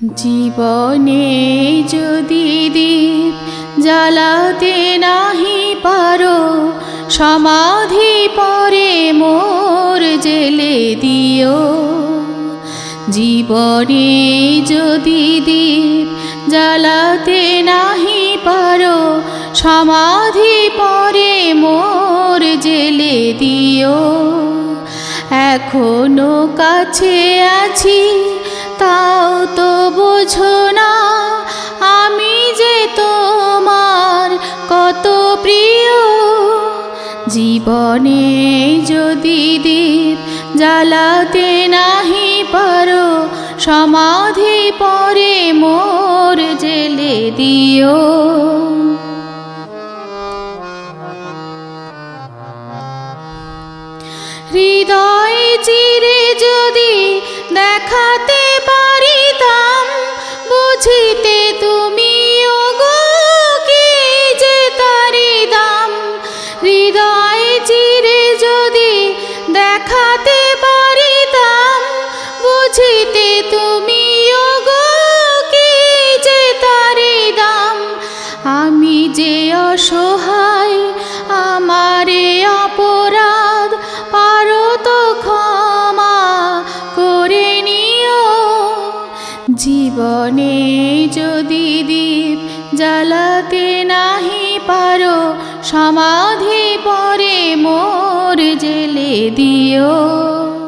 জীবনে যদি দীপ জ্বালাতে নাহি পারো, সমাধি পরে মোর জেলে দিও। জীবনে যদি দীপ জ্বালাতে নাহি পারো, সমাধি পরে মোর জেলে দিও। এখনও কাছে আছি বোঝো না, আমি যে তোমার কত প্রিয়। জীবনে যদি দীপ জ্বালাতে নাহি পারো, সমাধি পরে মোর জেলে দিও। হৃদয় চিরে যদি হৃদয় যদি দেখাতে যে আমি যে অসহায়, আমারে অপরাধ, পারো তো ক্ষমা করে নিও। জীবনে যদি দীপ জ্বালাতে নাহি পারো, সমাধি পরে মোর জেলে দিও।